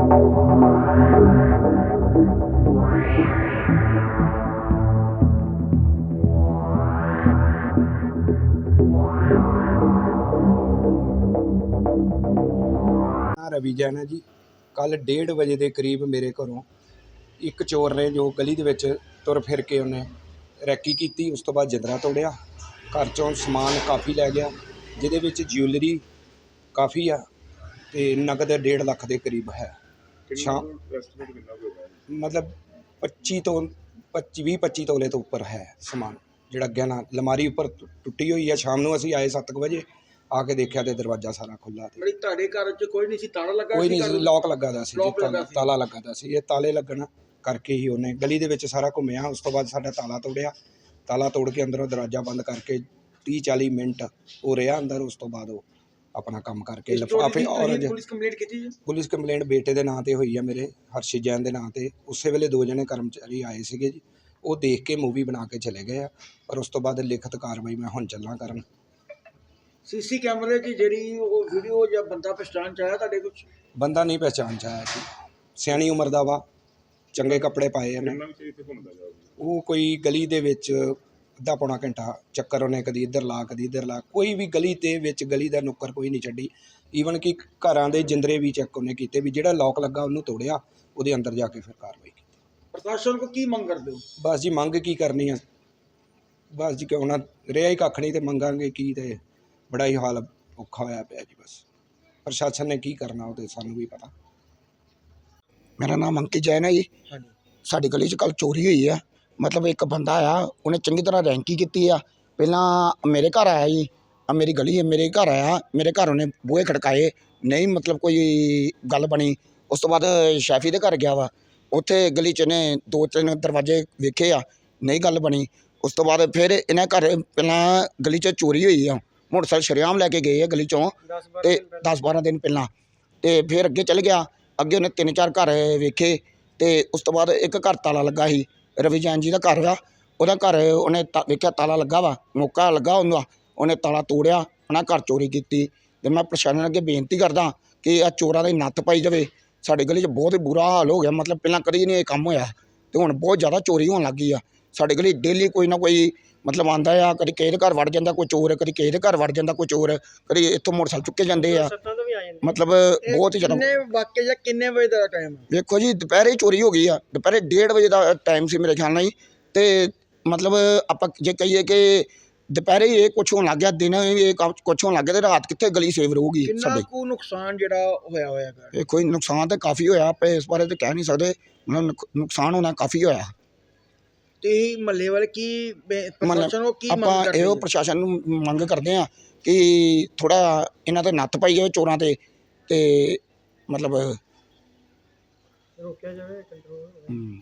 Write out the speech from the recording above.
ਨਾਂ ਰਵੀ ਜੈਨ ਹੈ ਜੀ। ਕੱਲ 1:30 ਵਜੇ ਦੇ ਕਰੀਬ ਮੇਰੇ ਘਰੋਂ ਇੱਕ ਚੋਰ ਨੇ ਜੋ ਗਲੀ ਦੇ ਵਿੱਚ ਤੁਰ ਫਿਰ ਕੇ ਉਹਨੇ ਰੈਕੀ ਕੀਤੀ, ਉਸ ਤੋਂ ਬਾਅਦ ਜਿੰਦਰਾ ਤੋੜਿਆ। ਘਰ ਚੋਂ ਸਮਾਨ ਕਾਫੀ ਲੈ ਗਿਆ, ਜਿਹਦੇ ਵਿੱਚ ਜਿਊਲਰੀ ਕਾਫੀ ਆ ਤੇ ਨਗਦ 1.5 ਲੱਖ ਦੇ ਕਰੀਬ ਹੈ। ਸ਼ਾਮ ਮਤਲਬ 25 ਤੋਂ 25 20 25 ਤੋਲੇ ਤੋਂ ਉੱਪਰ ਹੈ ਸਮਾਨ ਜਿਹੜਾ ਗਹਿਣਾ ਲਮਾਰੀ ਉੱਪਰ ਟੁੱਟੀ ਹੋਈ ਹੈ। ਸ਼ਾਮ ਨੂੰ ਅਸੀਂ ਆਏ 7 ਵਜੇ ਆ ਕੇ ਦੇਖਿਆ ਤੇ ਦਰਵਾਜ਼ਾ ਸਾਰਾ ਖੁੱਲਾ ਤੇ। ਬੜੀ ਤੁਹਾਡੇ ਘਰ 'ਚ ਕੋਈ ਨਹੀਂ ਸੀ? ਤਾਲਾ ਲੱਗਾ ਕੋਈ ਨਹੀਂ? ਲੌਕ ਲੱਗਾ ਦਾ ਸੀ ਜੀ, Lock ਲੱਗਾ ਤਾਲਾ- ਸੀ। ਤਾਲਾ ਲੱਗਾ ਦਾ ਸੀ। ਇਹ ਤਾਲੇ ਲੱਗਣ ਕਰਕੇ ਹੀ ਉਹਨੇ ਗਲੀ ਦੇ ਵਿੱਚ ਸਾਰਾ ਘੁੰਮਿਆ। ਉਸ ਤੋਂ ਬਾਅਦ ਸਾਡਾ ਤਾਲਾ ਤੋੜਿਆ। ਤਾਲਾ ਤੋੜ ਕੇ ਅੰਦਰੋਂ ਦਰਵਾਜ਼ਾ ਬੰਦ ਕਰਕੇ 30 40 ਮਿੰਟ ਉਹ ਰਿਹਾ ਅੰਦਰ। ਉਸ ਤੋਂ ਬਾਅਦ ਉਹ ਆਪਣਾ ਕੰਮ ਕਰਕੇ ਲਿਫਾਫੇ ਔਰ ਪੁਲਿਸ ਕੰਪਲੇਂਟ ਕੀਤੀ ਜੀ? ਪੁਲਿਸ ਕੰਪਲੇਂਟ ਬੇਟੇ ਦੇ ਨਾਂ ਤੇ ਹੋਈ ਹੈ ਮੇਰੇ ਹਰਸ਼ਿਤ ਜੈਨ ਦੇ ਨਾਂ ਤੇ। ਉਸੇ ਵੇਲੇ ਦੋ ਜਣੇ ਕਰਮਚਾਰੀ ਆਏ ਸੀਗੇ ਜੀ। ਉਹ ਦੇਖ ਕੇ ਮੂਵੀ ਬਣਾ ਕੇ ਚਲੇ ਗਏ ਆ ਪਰ ਉਸ ਤੋਂ ਬਾਅਦ ਲਿਖਤ ਕਾਰਵਾਈ ਮੈਂ ਹੁਣ ਚੱਲਾਂ ਕਰਨ। ਸੀਸੀ ਕੈਮਰੇ 'ਚ ਜਿਹੜੀ ਉਹ ਵੀਡੀਓ ਜਾਂ ਬੰਦਾ ਪਛਾਣ ਚ ਆਇਆ ਤੁਹਾਡੇ ਕੁਝ ਬੰਦਾ ਨਹੀਂ ਪਹਿਚਾਣ ਚ ਆਇਆ ਜੀ। ਸਿਆਣੀ ਉਮਰ ਦਾ ਵਾ। ਚੰਗੇ ਕੱਪੜੇ ਪਾਏ ਇਹਨੇ ਉਹ ਕੋਈ ਗਲੀ ਦੇ ਵਿੱਚ ਅੱਧਾ ਪੌਣਾ ਘੰਟਾ ਚੱਕਰ ਉਹਨੇ ਕਦੀ ਇੱਧਰ ਲਾ ਕਦੀ ਇੱਧਰ ਲਾ। ਕੋਈ ਵੀ ਗਲੀ ਦੇ ਵਿੱਚ ਗਲੀ ਦਾ ਨੁੱਕਰ ਕੋਈ ਨਹੀਂ ਛੱਡੀ। ਈਵਨ ਕਿ ਘਰਾਂ ਦੇ ਜਿੰਦਰੇ ਵੀ ਚੈੱਕ ਉਹਨੇ ਕੀਤੇ ਵੀ ਜਿਹੜਾ ਲੋਕ ਲੱਗਾ ਉਹਨੂੰ ਤੋੜਿਆ ਉਹਦੇ ਅੰਦਰ ਜਾ ਕੇ ਫਿਰ ਕਾਰਵਾਈ ਕੀਤੀ। ਪ੍ਰਸ਼ਾਸਨ ਕੋ ਕੀ ਮੰਗ ਕਰਦੇ ਹੋ? ਬਸ ਜੀ ਮੰਗ ਕੀ ਕਰਨੀ ਆ? ਬਸ ਜੀ ਕਿਉਂ ਨਾ ਰਿਹਾ ਹੀ ਕੱਖ ਨਹੀਂ ਤੇ ਮੰਗਾਂਗੇ ਕੀ ਤੇ ਬੜਾ ਹੀ ਹਾਲ ਔਖਾ ਹੋਇਆ ਪਿਆ ਜੀ ਬਸ। ਪ੍ਰਸ਼ਾਸਨ ਨੇ ਕੀ ਕਰਨਾ ਉਹ ਤੇ ਸਾਨੂੰ ਵੀ ਪਤਾ। ਮੇਰਾ ਨਾਮ ਅੰਕਿਤ ਜੈਨ ਹੈ ਜੀ। ਹਾਂਜੀ। ਸਾਡੀ ਗਲੀ 'ਚ ਕੱਲ ਚੋਰੀ ਹੋਈ ਆ। ਮਤਲਬ ਇੱਕ ਬੰਦਾ ਆ ਉਹਨੇ ਚੰਗੀ ਤਰ੍ਹਾਂ ਰੈਂਕੀ ਕੀਤੀ ਆ। ਪਹਿਲਾਂ ਮੇਰੇ ਘਰ ਆਇਆ ਜੀ ਆ ਮੇਰੀ ਗਲੀ ਹੈ ਮੇਰੇ ਘਰ ਆਇਆ, ਮੇਰੇ ਘਰ ਉਹਨੇ ਬੂਹੇ ਖੜਕਾਏ, ਨਹੀਂ ਮਤਲਬ ਕੋਈ ਗੱਲ ਬਣੀ। ਉਸ ਤੋਂ ਬਾਅਦ ਸ਼ੈਫੀ ਦੇ ਘਰ ਗਿਆ ਵਾ। ਉੱਥੇ ਗਲੀ 'ਚ ਨੇ ਦੋ ਤਿੰਨ ਦਰਵਾਜ਼ੇ ਵੇਖੇ ਆ, ਨਹੀਂ ਗੱਲ ਬਣੀ। ਉਸ ਤੋਂ ਬਾਅਦ ਫਿਰ ਇਹਨਾਂ ਘਰ ਪਹਿਲਾਂ ਗਲੀ 'ਚ ਚੋਰੀ ਹੋਈ ਆ। ਮੋਟਰਸਾਈਕਲ ਸ਼ਰੇਆਮ ਲੈ ਕੇ ਗਏ ਆ ਗਲੀ 'ਚੋਂ 10 ਤੇ 10 12 ਦਿਨ ਪਹਿਲਾਂ। ਤੇ ਫਿਰ ਅੱਗੇ ਚੱਲ ਗਿਆ। ਅੱਗੇ ਉਹਨੇ ਤਿੰਨ ਚਾਰ ਘਰ ਵੇਖੇ, ਤੇ ਉਸ ਤੋਂ ਬਾਅਦ ਇੱਕ ਘਰ ਤਾਲਾ ਲੱਗਾ ਸੀ। ਰਵੀ ਜੈਨ ਜੀ ਦਾ ਘਰ ਵਾ ਉਹਦਾ ਘਰ ਉਹਨੇ ਤਾ- ਵੇਖਿਆ ਤਾਲਾ ਲੱਗਾ ਵਾ, ਮੌਕਾ ਲੱਗਾ ਉਹਨੂੰ ਉਹਨੇ ਤਾਲਾ ਤੋੜਿਆ ਉਹਨਾਂ ਘਰ ਚੋਰੀ ਕੀਤੀ। ਤੇ ਮੈਂ ਪ੍ਰਸ਼ਾਸਨ ਅੱਗੇ ਬੇਨਤੀ ਕਰਦਾ ਕਿ ਆ ਚੋਰਾਂ ਦੀ ਨੱਥ ਪਾਈ ਜਾਵੇ। ਸਾਡੇ ਗਲੀ 'ਚ ਬਹੁਤ ਹੀ ਬੁਰਾ ਹਾਲ ਹੋ ਗਿਆ। ਮਤਲਬ ਪਹਿਲਾਂ ਕਦੀ ਨਹੀਂ ਇਹ ਕੰਮ ਹੋਇਆ। ਤੇ ਹੁਣ ਬਹੁਤ ਜ਼ਿਆਦਾ ਚੋਰੀ ਹੋਣ ਲੱਗ ਗਈ ਆ। ਸਾਡੇ ਗਲੀ ਡੇਲੀ ਕੋਈ ਨਾ ਕੋਈ ਮਤਲਬ ਆਂਦਾ ਆ। ਕਦੀ ਕਿਸੇ ਦੇ ਘਰ ਵੜ ਜਾਂਦਾ ਕੋਈ ਚੋਰ, ਕਦੀ ਕਿਸੇ ਦੇ ਘਰ ਵੜ ਜਾਂਦਾ ਕੋਈ ਚੋਰ, ਕਦੀ ਇੱਥੋਂ ਮੋਟਰਸਾਈਕਲ ਚੁੱਕੇ ਜਾਂਦੇ ਆ। ਸੱਤਾਂ ਮਤਲਬ ਬਹੁਤ ਹੀ ਜ਼ਿਆਦਾ ਕਿੰਨੇ ਜਾਂ ਕਿੰਨੇ ਵਜੇ ਦਾ ਟਾਈਮ ਵੇਖੋ ਜੀ ਦੁਪਹਿਰੇ ਹੀ ਚੋਰੀ ਹੋ ਗਈ ਆ। ਦੁਪਹਿਰੇ 1:30 ਵਜੇ ਦਾ ਟਾਈਮ ਸੀ ਮੇਰੇ ਖਿਆਲ ਨਾਲ ਜੀ। ਤੇ ਮਤਲਬ ਆਪਾਂ ਜੇ ਕਹੀਏ ਕਿ ਦੁਪਹਿਰੇ ਹੀ ਇਹ ਕੁਛ ਹੋਣ ਲੱਗ ਗਿਆ ਦਿਨ ਇਹ ਕੁਛ ਹੋਣ ਲੱਗ ਗਿਆ ਤੇ ਰਾਤ ਕਿੱਥੇ ਗਲੀ ਸੇਵ ਰਹੂਗੀ ਕਿੰਨਾ ਕੁ ਨੁਕਸਾਨ ਜਿਹੜਾ ਹੋਇਆ ਹੋਇਆ ਘਰ ਇਹ ਕੋਈ ਨੁਕਸਾਨ ਤਾਂ ਕਾਫੀ ਹੋਇਆ ਆਪਾਂ ਇਸ ਬਾਰੇ ਤਾਂ ਕਹਿ ਨਹੀਂ ਸਕਦੇ। ਮਤਲਬ ਨੁਕ- ਨੁਕਸਾਨ ਹੋਣਾ ਕਾਫੀ ਹੋਇਆ। ਤੇ ਮਹੱਲੇ ਵਾਲੇ ਕੀ ਬੇ- ਪ੍ਰਸ਼ਾਸਨ ਕੋ ਕੀ ਮੰਗ ਆਪਾਂ ਕਰਦੇ ਇਹੋ ਹੋ? ਪ੍ਰਸ਼ਾਸਨ ਨੂੰ ਮੰਗ ਕਰਦੇ ਆ ਕਿ ਥੋੜਾ ਇਹਨਾਂ ਤੇ ਨੱਥ ਪਾਈ ਜਾਵੇ ਚੋਰਾਂ ਤੇ ਤੇ ਮਤਲਬ ਰੋਕਿਆ ਜਾਵੇ ਕੰਟਰੋਲ ਹਮ,